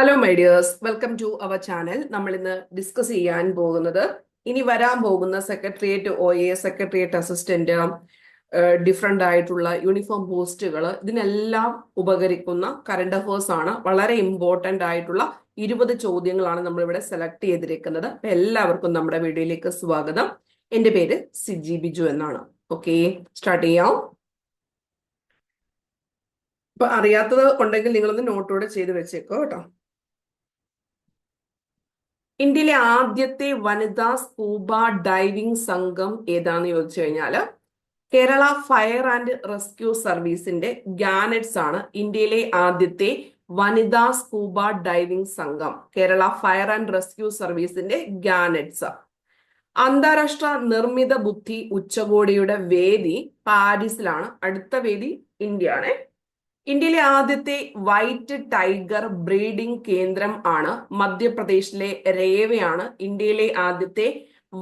Hello my dears welcome to our channel നമ്മൾ ഇന്ന് discuss ചെയ്യാൻ പോകുന്നത് ഇനി വരാൻ പോകുന്ന secretariat O A secretariat assistant different ആയിട്ടുള്ള യൂണിഫോം പോസ്റ്റുകൾ ഇതിനെല്ലാം ഉപകരിക്കുന്ന കറണ്ട് അഫേഴ്സ് ആണ്. വളരെ ഇമ്പോർട്ടന്റ് ആയിട്ടുള്ള ഇരുപത് ചോദ്യങ്ങളാണ് നമ്മളിവിടെ സെലക്ട് ചെയ്തിരിക്കുന്നത്. അപ്പം എല്ലാവർക്കും നമ്മുടെ വീഡിയോയിലേക്ക് സ്വാഗതം. എന്റെ പേര് സിജി ബിജു എന്നാണ്. ഓക്കെ സ്റ്റാർട്ട് ചെയ്യാം. ഇപ്പൊ അറിയാത്തത് ഉണ്ടെങ്കിൽ നിങ്ങളൊന്ന് നോട്ടോടെ ചെയ്ത് വെച്ചേക്കോ കേട്ടോ. ഇന്ത്യയിലെ ആദ്യത്തെ വനിതാ സ്കൂബ ഡൈവിംഗ് സംഘം ഏതാന്ന് ചോദിച്ചു കഴിഞ്ഞാൽ കേരള ഫയർ ആൻഡ് റെസ്ക്യൂ സർവീസിന്റെ ഗാനറ്റ്സ് ആണ് ഇന്ത്യയിലെ ആദ്യത്തെ വനിതാ സ്കൂബ ഡൈവിംഗ് സംഘം കേരള ഫയർ ആൻഡ് റെസ്ക്യൂ സർവീസിന്റെ ഗാനറ്റ്സ്. അന്താരാഷ്ട്ര നിർമ്മിത ബുദ്ധി ഉച്ചകോടിയുടെ വേദി പാരീസിലാണ് അടുത്ത വേദി ഇന്ത്യ ആണ് ഇന്ത്യയിലെ ആദ്യത്തെ വൈറ്റ് ടൈഗർ ബ്രീഡിംഗ് കേന്ദ്രം ആണ് മധ്യപ്രദേശിലെ രേവയാണ് ഇന്ത്യയിലെ ആദ്യത്തെ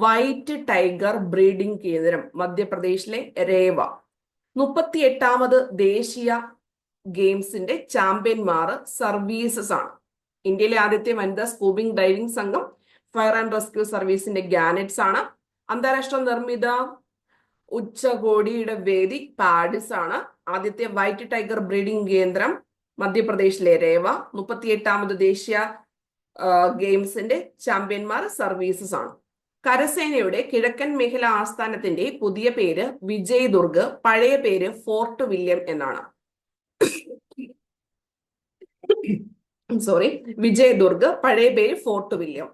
വൈറ്റ് ടൈഗർ ബ്രീഡിംഗ് കേന്ദ്രം മധ്യപ്രദേശിലെ രേവ. മുപ്പത്തി എട്ടാമത് ദേശീയ ഗെയിംസിന്റെ ചാമ്പ്യന്മാർ സർവീസസ് ആണ്. ഇന്ത്യയിലെ ആദ്യത്തെ വനിതാ സ്കൂബിംഗ് ഡൈവിംഗ് സംഘം ഫയർ ആൻഡ് റെസ്ക്യൂ സർവീസിന്റെ ഗാനറ്റ്സ് ആണ്. അന്താരാഷ്ട്ര നിർമ്മിത ഉച്ചകോടിയുടെ വേദി പാരീസ് ആണ് ആദ്യത്തെ വൈറ്റ് ടൈഗർ ബ്രീഡിംഗ് കേന്ദ്രം മധ്യപ്രദേശിലെ രേവ. മുപ്പത്തിയെട്ടാമത് ദേശീയ ഗെയിംസിന്റെ ചാമ്പ്യന്മാർ സർവീസസ് ആണ്. കരസേനയുടെ കിഴക്കൻ മേഖല ആസ്ഥാനത്തിന്റെ പുതിയ പേര് വിജയ് ദുർഗ് പഴയ പേര് ഫോർട്ട് വില്യം എന്നാണ്. സോറി വിജയ് ദുർഗ് പഴയ പേര് ഫോർട്ട് വില്യം.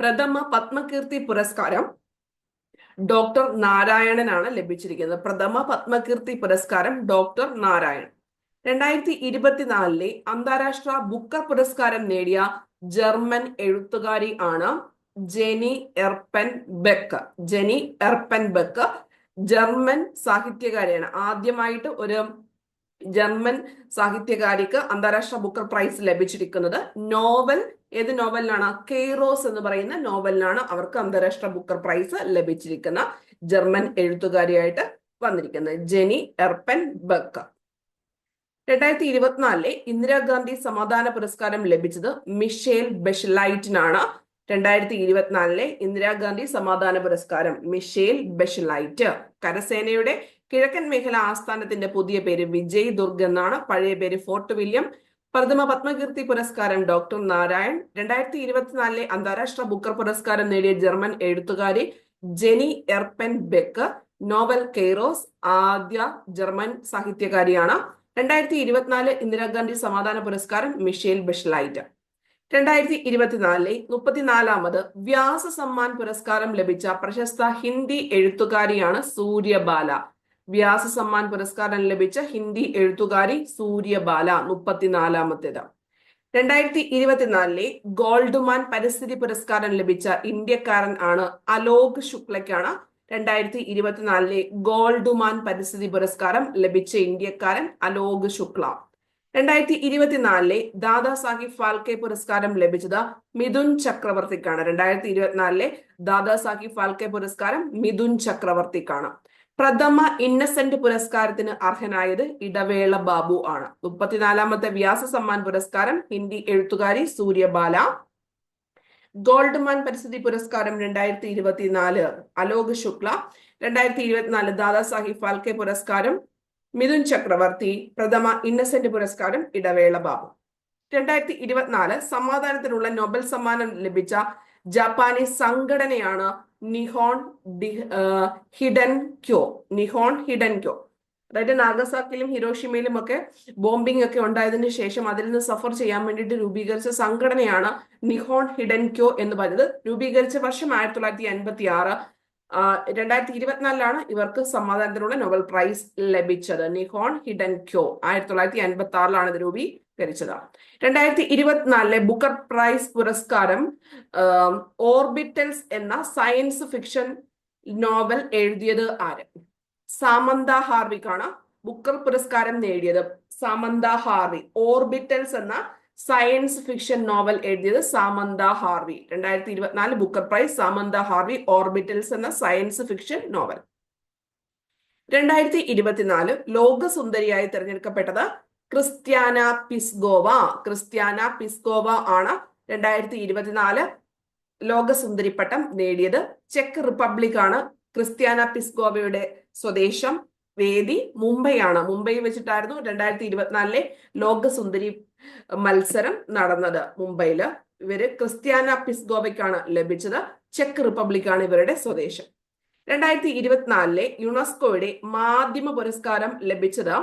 പ്രഥമ പത്മകീർത്തി പുരസ്കാരം ഡോക്ടർ നാരായണനാണ് ലഭിച്ചിരിക്കുന്നത്. പ്രഥമ പത്മകീർത്തി പുരസ്കാരം ഡോക്ടർ നാരായൺ രണ്ടായിരത്തി ഇരുപത്തിനാലിലെ അന്താരാഷ്ട്ര ബുക്കർ പുരസ്കാരം നേടിയ ജർമ്മൻ എഴുത്തുകാരി ആണ് Jenny Erpenbeck Jenny Erpenbeck German സാഹിത്യകാരിയാണ്. ആദ്യമായിട്ട് ഒരു ജർമ്മൻ സാഹിത്യകാരിക്ക് അന്താരാഷ്ട്ര ബുക്കർ പ്രൈസ് ലഭിച്ചിരിക്കുന്നത് നോവൽ ഏത് നോവലിനാണ്? കെയ്റോസ് എന്ന് പറയുന്ന നോവലിനാണ് അവർക്ക് അന്താരാഷ്ട്ര ബുക്കർ പ്രൈസ് ലഭിച്ചിരിക്കുന്ന ജർമ്മൻ എഴുത്തുകാരിയായിട്ട് വന്നിരിക്കുന്നത്. ജെനി എർപ്പൻ ബക്ക. രണ്ടായിരത്തി ഇരുപത്തിനാലിലെ ഇന്ദിരാഗാന്ധി സമാധാന പുരസ്കാരം ലഭിച്ചത് മിഷേൽ ബെഷലൈറ്റിനാണ്. രണ്ടായിരത്തി ഇരുപത്തിനാലിലെ ഇന്ദിരാഗാന്ധി സമാധാന പുരസ്കാരം മിഷേൽ ബെഷലൈറ്റ്. കരസേനയുടെ കിഴക്കൻ മേഖല ആസ്ഥാനത്തിന്റെ പുതിയ പേര് വിജയ് ദുർഗ് എന്നാണ്. പഴയ പേര് ഫോർട്ട് വില്യം. പ്രഥമ പത്മകീർത്തി പുരസ്കാരം ഡോക്ടർ നാരായൺ. രണ്ടായിരത്തി ഇരുപത്തിനാലിലെ അന്താരാഷ്ട്ര ബുക്കർ പുരസ്കാരം നേടിയ ജർമ്മൻ എഴുത്തുകാരി ജെനി എർപ്പൻ ബെക്ക് നോവൽ കെയ്റോസ് ആദ്യ ജർമ്മൻ സാഹിത്യകാരിയാണ്. രണ്ടായിരത്തി ഇരുപത്തിനാല് ഇന്ദിരാഗാന്ധി സമാധാന പുരസ്കാരം മിഷേൽ ബെഷ്ലൈറ്റ് രണ്ടായിരത്തി ഇരുപത്തിനാലിലെ മുപ്പത്തിനാലാമത് വ്യാസ സമ്മാൻ പുരസ്കാരം ലഭിച്ച പ്രശസ്ത ഹിന്ദി എഴുത്തുകാരിയാണ് സൂര്യബാല. വ്യാസ സമ്മാൻ പുരസ്കാരം ലഭിച്ച ഹിന്ദി എഴുത്തുകാരി സൂര്യബാല മുപ്പത്തിനാലാമത്തേത്. രണ്ടായിരത്തി ഇരുപത്തിനാലിലെ ഗോൾഡ്മാൻ പരിസ്ഥിതി പുരസ്കാരം ലഭിച്ച ഇന്ത്യക്കാരൻ ആണ് അലോക് ശുക്ലയ്ക്കാണ് രണ്ടായിരത്തി ഇരുപത്തിനാലിലെ ഗോൾഡ്മാൻ പരിസ്ഥിതി പുരസ്കാരം ലഭിച്ച ഇന്ത്യക്കാരൻ അലോക് ശുക്ല. രണ്ടായിരത്തി ഇരുപത്തിനാലിലെ ദാദാ സാഹിബ് ഫാൽക്കെ പുരസ്കാരം ലഭിച്ചത് മിഥുൻ ചക്രവർത്തിക്കാണ്. രണ്ടായിരത്തി ഇരുപത്തിനാലിലെ ദാദാ സാഹിബ് ഫാൽക്കെ പുരസ്കാരം മിഥുൻ ചക്രവർത്തിക്കാണ്. പ്രഥമ ഇന്നസെന്റ് പുരസ്കാരത്തിന് അർഹനായത് ഇടവേള ബാബു ആണ്. മുപ്പത്തിനാലാമത്തെ വ്യാസ സമ്മാൻ പുരസ്കാരം ഹിന്ദി എഴുത്തുകാരി സൂര്യബാല. ഗോൾഡ്മാൻ പരിസ്ഥിതി പുരസ്കാരം രണ്ടായിരത്തി ഇരുപത്തിനാല് അലോക് ശുക്ല. രണ്ടായിരത്തി ഇരുപത്തിനാല് ദാദാസാഹിബ് ഫാൽക്കെ പുരസ്കാരം മിഥുൻ ചക്രവർത്തി. പ്രഥമ ഇന്നസെന്റ് പുരസ്കാരം ഇടവേള ബാബു. രണ്ടായിരത്തി ഇരുപത്തിനാല് സമാധാനത്തിനുള്ള നോബൽ സമ്മാനം ലഭിച്ച ജപ്പാനീസ് സംഘടനയാണ് നിഹോൺ ഹിഡൻ ക്യോ? Nihon Hidankyo? അതായത് നാഗസാക്കിലും ഹിരോഷിമയിലും ഒക്കെ ബോംബിംഗ് ഒക്കെ ഉണ്ടായതിന് ശേഷം അതിൽ നിന്ന് സഫർ ചെയ്യാൻ വേണ്ടിയിട്ട് രൂപീകരിച്ച സംഘടനയാണ് നിഹോൺ ഹിഡൻ ക്യോ എന്ന് പറയുന്നത്. രൂപീകരിച്ച വർഷം ആയിരത്തി തൊള്ളായിരത്തി എൺപത്തി ആറ് രണ്ടായിരത്തി ഇരുപത്തിനാലിലാണ് ഇവർക്ക് സമാധാനത്തിനുള്ള നോബൽ പ്രൈസ് ലഭിച്ചത്. നിഹോൺ ഹിഡൻ ക്യോ ആയിരത്തി തൊള്ളായിരത്തി എൺപത്തി ആറിലാണ് ഇത് രൂപീകരിച്ചത് രണ്ടായിരത്തി ഇരുപത്തിനാലിലെ ബുക്കർ പ്രൈസ് പുരസ്കാരം ഓർബിറ്റൽസ് എന്ന സയൻസ് ഫിക്ഷൻ നോവൽ എഴുതിയത് ആര്? സാമന്ത ഹാർവിക്കാണ് ബുക്കർ പുരസ്കാരം നേടിയത്. സാമന്ത ഹാർവി ഓർബിറ്റൽസ് എന്ന സയൻസ് ഫിക്ഷൻ നോവൽ എഴുതിയത് സാമന്ത ഹാർവി. രണ്ടായിരത്തി ഇരുപത്തിനാല് Booker prize Samantha Harvey Orbitals എന്ന സയൻസ് ഫിക്ഷൻ നോവൽ. രണ്ടായിരത്തി ഇരുപത്തിനാല് ലോകസുന്ദരിയായി തിരഞ്ഞെടുക്കപ്പെട്ടത് ക്രിസ്ത്യാന പിസ്ഗോവ. ക്രിസ്ത്യാന പിസ്ഗോവ ആണ് രണ്ടായിരത്തി ഇരുപത്തിനാല് ലോകസുന്ദരി പട്ടം നേടിയത്. ചെക്ക് റിപ്പബ്ലിക് ആണ് ക്രിസ്ത്യാന പിസ്ഗോവയുടെ സ്വദേശം വേദി മുംബൈയാണ് മുംബൈ വെച്ചിട്ടായിരുന്നു രണ്ടായിരത്തി ഇരുപത്തിനാലിലെ ലോകസുന്ദരി മത്സരം നടന്നത് മുംബൈയിൽ. ഇവർ ക്രിസ്ത്യാന പിസ്ഗോവയ്ക്കാണ് ലഭിച്ചത്. ചെക്ക് റിപ്പബ്ലിക് ആണ് ഇവരുടെ സ്വദേശം. രണ്ടായിരത്തി ഇരുപത്തിനാലിലെ യുനെസ്കോയുടെ മാധ്യമ പുരസ്കാരം ലഭിച്ചത്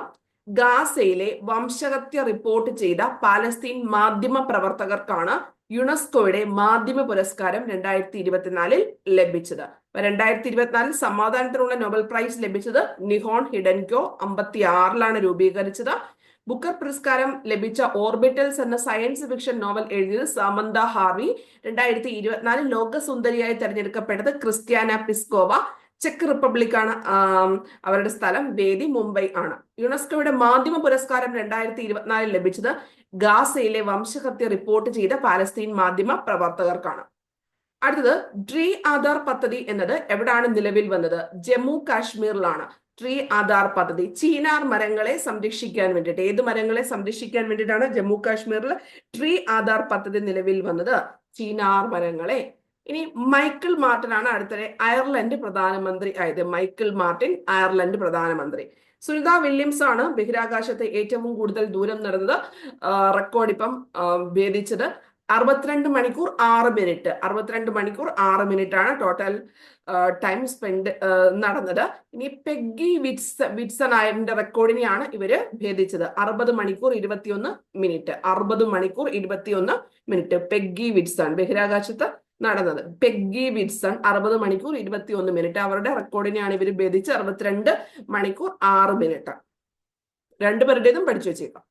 ഗാസയിലെ വംശഹത്യ റിപ്പോർട്ട് ചെയ്ത പാലസ്തീൻ മാധ്യമ പ്രവർത്തകർക്കാണ് യുനെസ്കോയുടെ മാധ്യമ പുരസ്കാരം രണ്ടായിരത്തി ഇരുപത്തിനാലിൽ ലഭിച്ചത്. രണ്ടായിരത്തി ഇരുപത്തിനാലിൽ സമാധാനത്തിനുള്ള നോബൽ പ്രൈസ് ലഭിച്ചത് നിഹോൺ ഹിഡൻകോ അമ്പത്തി ആറിലാണ് രൂപീകരിച്ചത്. ബുക്കർ പുരസ്കാരം ലഭിച്ച ഓർബിറ്റൽസ് എന്ന സയൻസ് ഫിക്ഷൻ നോവൽ എഴുതിയത് സാമന്ത ഹാർവി. രണ്ടായിരത്തി ഇരുപത്തിനാലിൽ ലോകസുന്ദരിയായി തെരഞ്ഞെടുക്കപ്പെട്ടത് ക്രിസ്ത്യാന പിസ്കോവ. ചെക്ക് റിപ്പബ്ലിക് ആണ് അവരുടെ സ്ഥലം വേദി മുംബൈ ആണ്. യുനെസ്കോയുടെ മാധ്യമ പുരസ്കാരം രണ്ടായിരത്തി ഇരുപത്തിനാലിൽ ലഭിച്ചത് ഗാസയിലെ വംശഹത്യ റിപ്പോർട്ട് ചെയ്ത പാലസ്തീൻ മാധ്യമ പ്രവർത്തകർക്കാണ്. അടുത്തത് ട്രീ ആധാർ പദ്ധതി എന്നത് എവിടാണ് നിലവിൽ വന്നത്? ജമ്മു കാശ്മീരിലാണ്. ട്രീ ആധാർ പദ്ധതി ചീനാർ മരങ്ങളെ സംരക്ഷിക്കാൻ വേണ്ടിയിട്ട്. ഏത് മരങ്ങളെ സംരക്ഷിക്കാൻ വേണ്ടിയിട്ടാണ് ജമ്മു കാശ്മീരിൽ ട്രീ ആധാർ പദ്ധതി നിലവിൽ വന്നത്? ചീനാർ മരങ്ങളെ ഇനി മൈക്കിൾ മാർട്ടിൻ ആണ് അടുത്തിടെ അയർലൻഡ് പ്രധാനമന്ത്രി ആയത്. മൈക്കിൾ മാർട്ടിൻ അയർലൻഡ് പ്രധാനമന്ത്രി. സുനിത വില്യംസ് ആണ് ബഹിരാകാശത്തെ ഏറ്റവും കൂടുതൽ ദൂരം നടന്നത്. റെക്കോർഡ് ഇപ്പം ഭേദിച്ചത് അറുപത്തിരണ്ട് മണിക്കൂർ ആറ് മിനിറ്റ്. അറുപത്തിരണ്ട് മണിക്കൂർ ആറ് മിനിറ്റ് ആണ് ടോട്ടൽ ടൈം സ്പെൻഡ് നടന്നത്. ഇനി പെഗ്ഗി വിറ്റ്സ് വിറ്റ്സൺ ആയതിന്റെ റെക്കോർഡിനെയാണ് ഇവർ ഭേദിച്ചത്. അറുപത് മണിക്കൂർ ഇരുപത്തിയൊന്ന് മിനിറ്റ്. അറുപത് മണിക്കൂർ ഇരുപത്തിയൊന്ന് മിനിറ്റ്. പെഗ്ഗി വിറ്റ്സൺ ബഹിരാകാശത്ത് നടന്നത്. പെഗ്ഗി വിറ്റ്സൺ അറുപത് മണിക്കൂർ ഇരുപത്തി ഒന്ന് മിനിറ്റ്. അവരുടെ റെക്കോർഡിനെയാണ് ഇവർ ഭേദിച്ച് അറുപത്തിരണ്ട് മണിക്കൂർ ആറ് മിനിറ്റ്. രണ്ടുപേരുടേതും പഠിച്ചു വെച്ചേക്കാം.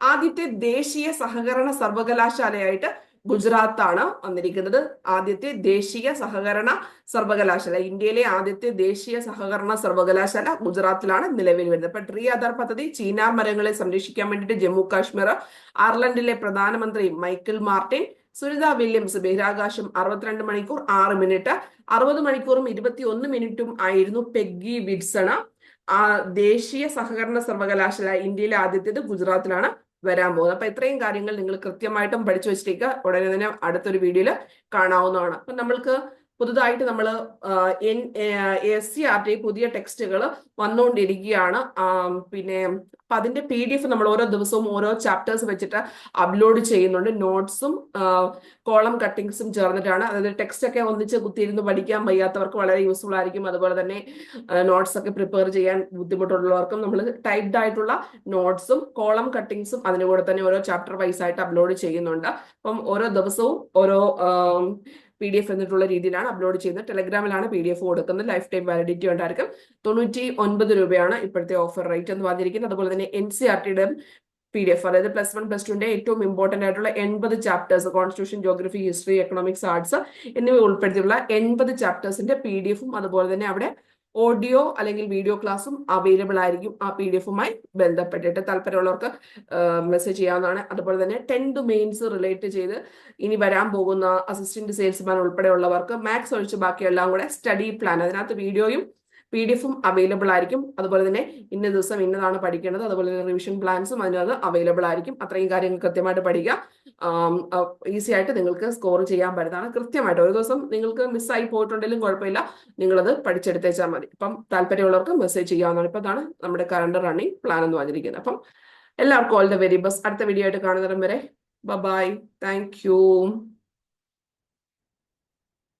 ആദ്യത്തെ ദേശീയ സഹകരണ സർവകലാശാലയായിട്ട് ഗുജറാത്താണ് വന്നിരിക്കുന്നത്. ആദ്യത്തെ ദേശീയ സഹകരണ സർവകലാശാല. ഇന്ത്യയിലെ ആദ്യത്തെ ദേശീയ സഹകരണ സർവകലാശാല ഗുജറാത്തിലാണ് നിലവിൽ വരുന്നത്. അപ്പൊ ട്രീ ആധാർ പദ്ധതി ചീനാർ മരങ്ങളെ സംരക്ഷിക്കാൻ വേണ്ടിയിട്ട് ജമ്മു കാശ്മീർ അയർലൻഡിലെ പ്രധാനമന്ത്രി മൈക്കിൾ മാർട്ടിൻ സുനിത വില്യംസ് ബഹിരാകാശം അറുപത്തിരണ്ട് മണിക്കൂർ ആറ് മിനിറ്റ്. അറുപത് മണിക്കൂറും ഇരുപത്തി ഒന്ന് മിനിറ്റും ആയിരുന്നു പെഗ്ഗി വിഡ്സണ ആ ദേശീയ സഹകരണ സർവകലാശാല ഇന്ത്യയിലെ ആദ്യത്തേത് ഗുജറാത്തിലാണ് വരാൻ പോകുന്നത്. അപ്പൊ ഇത്രയും കാര്യങ്ങൾ നിങ്ങൾ കൃത്യമായിട്ടും പഠിച്ചു വെച്ചിട്ടേക്ക് ഉടനെ തന്നെ അടുത്തൊരു വീഡിയോയിൽ കാണാവുന്നതാണ്. അപ്പൊ നമ്മൾക്ക് പുതുതായിട്ട് നമ്മൾ N S C R T പുതിയ ടെക്സ്റ്റുകൾ വന്നുകൊണ്ടിരിക്കുകയാണ് പിന്നെ അപ്പൊ അതിന്റെ പി ഡി എഫ് നമ്മൾ ഓരോ ദിവസവും ഓരോ ചാപ്റ്റേഴ്സ് വെച്ചിട്ട് അപ്ലോഡ് ചെയ്യുന്നുണ്ട്. നോട്ട്സും കോളം കട്ടിങ്സും ചേർന്നിട്ടാണ്. അതായത് ടെക്സ്റ്റ് ഒക്കെ ഒന്നിച്ച് കുത്തിയിരുന്ന് പഠിക്കാൻ വയ്യാത്തവർക്ക് വളരെ യൂസ്ഫുൾ ആയിരിക്കും. അതുപോലെ തന്നെ നോട്ട്സ് ഒക്കെ പ്രിപ്പയർ ചെയ്യാൻ ബുദ്ധിമുട്ടുള്ളവർക്കും നമ്മൾ ടൈപ്ഡ് ആയിട്ടുള്ള നോട്ട്സും കോളം കട്ടിങ്സും അതിന് കൂടെ തന്നെ ഓരോ ചാപ്റ്റർ വൈസ് ആയിട്ട് അപ്ലോഡ് ചെയ്യുന്നുണ്ട്. അപ്പം ഓരോ ദിവസവും ഓരോ പി ഡി എഫ് എന്നിട്ടുള്ള രീതിയിലാണ് അപ്ലോഡ് ചെയ്യുന്നത്. ടെലഗ്രാമിലാണ് പി ഡി എഫ് കൊടുക്കുന്നത്. ലൈഫ് ടൈം വാലിഡിറ്റി ഉണ്ടായിരിക്കും തൊണ്ണൂറ്റി ഒൻപത് രൂപയാണ് ഇപ്പോഴത്തെ ഓഫർ റേറ്റ് എന്ന് പറഞ്ഞിരിക്കുന്നത് അതുപോലെ തന്നെ എൻ സി ആർ ടിയുടെ പി ഡി എഫ് അതായത് പ്ലസ് വൺ പ്ലസ് ടുവിന്റെ ഏറ്റവും ഇമ്പോർട്ടന്റ് ആയിട്ടുള്ള എൺപത് chapters constitution geography history economics arts എന്നിവ ഉൾപ്പെടുത്തിയുള്ള എൺപത് ചാപ്റ്റേഴ്സിന്റെ പി ഡി എഫും അതുപോലെ തന്നെ അവിടെ ഓഡിയോ അല്ലെങ്കിൽ വീഡിയോ ക്ലാസ്സും അവൈലബിൾ ആയിരിക്കും ആ പി ഡി എഫുമായി ബന്ധപ്പെട്ടിട്ട്. താല്പര്യമുള്ളവർക്ക് മെസ്സേജ് ചെയ്യാവുന്നതാണ്. അതുപോലെ തന്നെ ടെൻത്ത് മെയിൻസ് റിലേറ്റ് ചെയ്ത് ഇനി വരാൻ പോകുന്ന അസിസ്റ്റന്റ് സെയിൽസ്മാൻ ഉൾപ്പെടെയുള്ളവർക്ക് മാത്സ് ഒഴിച്ച് ബാക്കിയെല്ലാം കൂടെ സ്റ്റഡി പ്ലാൻ അതിനകത്ത് വീഡിയോയും പി ഡി എഫും അവൈലബിൾ ആയിരിക്കും. അതുപോലെ തന്നെ ഇന്ന ദിവസം ഇന്നതാണ് പഠിക്കേണ്ടത്. അതുപോലെ തന്നെ റിവിഷൻ പ്ലാൻസും അതിനകത്ത് അവൈലബിൾ ആയിരിക്കും. അത്രയും കാര്യങ്ങൾ കൃത്യമായിട്ട് പഠിക്കുക. ഈസി ആയിട്ട് നിങ്ങൾക്ക് സ്കോർ ചെയ്യാൻ പറ്റുന്നതാണ്. കൃത്യമായിട്ട് ഒരു ദിവസം നിങ്ങൾക്ക് മിസ്സായി പോയിട്ടുണ്ടെങ്കിലും കുഴപ്പമില്ല. നിങ്ങളത് പഠിച്ചെടുത്തേച്ചാൽ മതി. അപ്പം താല്പര്യമുള്ളവർക്ക് മെസ്സേജ് ചെയ്യാവുന്നതാണ്. ഇപ്പം അതാണ് നമ്മുടെ കറണ്ട് റണ്ണിങ് പ്ലാൻ എന്ന് പറഞ്ഞിരിക്കുന്നത് അപ്പം എല്ലാവർക്കും ഓൾ ദ വെരി ബെസ്റ്റ് അടുത്ത വീഡിയോ ആയിട്ട് കാണുന്നതരം വരെ ബൈ താങ്ക് യു